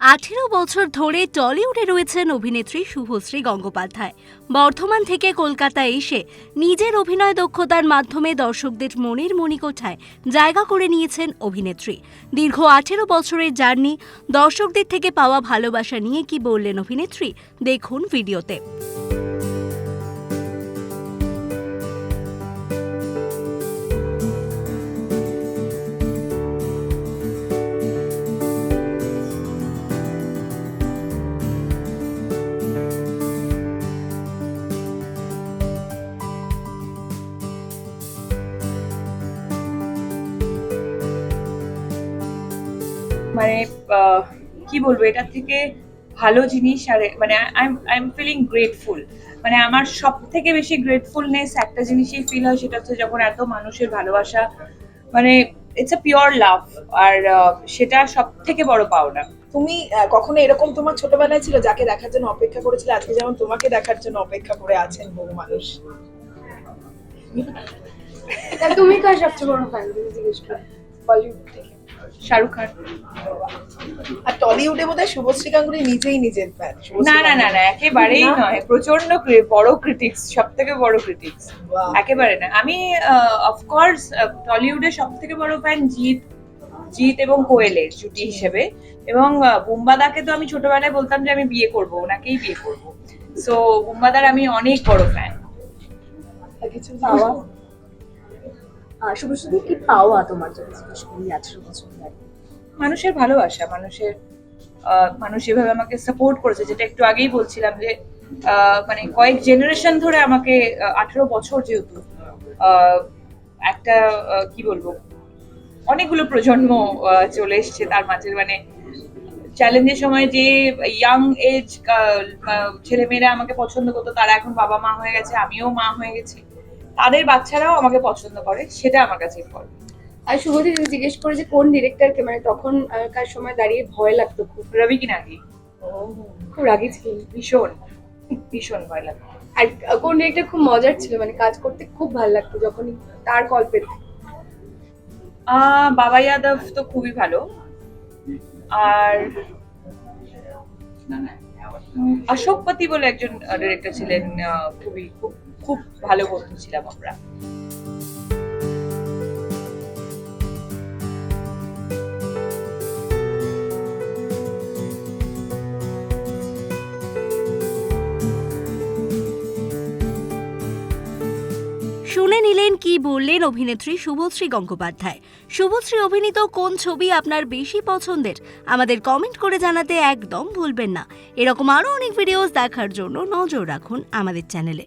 আঠেরো বছর ধরে টলিউডে রয়েছেন অভিনেত্রী শুভশ্রী গঙ্গোপাধ্যায়। বর্ধমান থেকে কলকাতায় এসে নিজের অভিনয় দক্ষতার মাধ্যমে দর্শকদের মনের মণিকোঠায় জায়গা করে নিয়েছেন অভিনেত্রী। দীর্ঘ আঠেরো বছরের জার্নি দর্শকদের থেকে পাওয়া ভালোবাসা নিয়ে কি বললেন অভিনেত্রী? দেখুন ভিডিওতে। মানে আহ, কি বলব এটার থেকে ভালো জিনিস আর মানে আই এম ফিলিং গ্রেটফুল মানে আমার সব থেকে বেশি গ্রেটফুলনেস একটা জিনিসই ফিল হয় সেটা হচ্ছে যখন এত মানুষের ভালোবাসা মানে ইটস আ পিওর লাভ আর আহ, সেটা সব থেকে বড় পাওনা। তুমি আহ, কখনো এরকম তোমার ছোটবেলায় ছিল যাকে দেখার জন্য অপেক্ষা করেছিল? আজকে যেমন তোমাকে দেখার জন্য অপেক্ষা করে আছেন বহু মানুষ। তুমি কার সবচেয়ে বড় ফ্যান তুমি জিজ্ঞেস করো। বলিউড থেকে। শাহরুখ খান। আর টলিউডে বোধহয় শুভশ্রী গাঙ্গুলি নিজেই নিজের ফ্যান না না না না একেবারেই নয় প্রচণ্ড বড় ক্রিটিক্স সব থেকে বড় ক্রিটিক্স একেবারে না। আমি অফকোর্স টলিউডের সব থেকে বড় ফ্যান জিৎ জিৎ এবং কোয়েলের জুটি হিসেবে। এবং বুম্বাদাকে তো আমি ছোটবেলায় বলতাম যে আমি বিয়ে করব ওনাকেই বিয়ে করব। সো বুম্বাদার আমি অনেক বড় ফ্যান কিছু পাওয়া আহ, শুভশ্রী কি পাওয়া তোমার জন্য করি বছর মানুষের ভালোবাসা মানুষের মানুষ যেভাবে আমাকে সাপোর্ট করেছে যেটা একটু আগেই বলছিলাম যে মানে কয়েক জেনারেশন ধরে আমাকে আঠেরো বছর যেহেতু একটা কি বলব অনেকগুলো প্রজন্ম চলে এসছে তার মাঝে। মানে চ্যালেঞ্জের সময় যে ইয়াং এজ ছেলেমেয়েরা আমাকে পছন্দ করতো তারা এখন বাবা মা হয়ে গেছে আমিও মা হয়ে গেছি। তাদের বাচ্চারাও আমাকে পছন্দ করে সেটা আমার কাছে important। আর যদি জিজ্ঞেস করে যে কোন ডিরেক্টরকে মানে তখন কার সময় দাঁড়িয়ে ভয় লাগতো খুব? রবি কি নাকি? খুব রাগি ছিলেন। ভীষণ ভীষণ ভয় লাগে আর কোন ডিরেক্টর খুব মজার ছিল? মানে কাজ করতে খুব ভালো লাগতো যখনই তার কল পেতে। আহ, বাবা যাদব তো খুবই ভালো। আর উম, অশোক পতি বলে একজন ডিরেক্টর ছিলেন খুবই খুব খুব ভালো বন্ধু ছিলাম আমরা। শুনে নিলেন কি বললেন অভিনেত্রী শুভশ্রী গঙ্গোপাধ্যায়। শুভশ্রী অভিনীত কোন ছবি আপনার বেশি পছন্দের? আমাদের কমেন্ট করে জানাতে একদম ভুলবেন না। এরকম আরও অনেক ভিডিওস দেখার জন্য নজর রাখুন আমাদের চ্যানেলে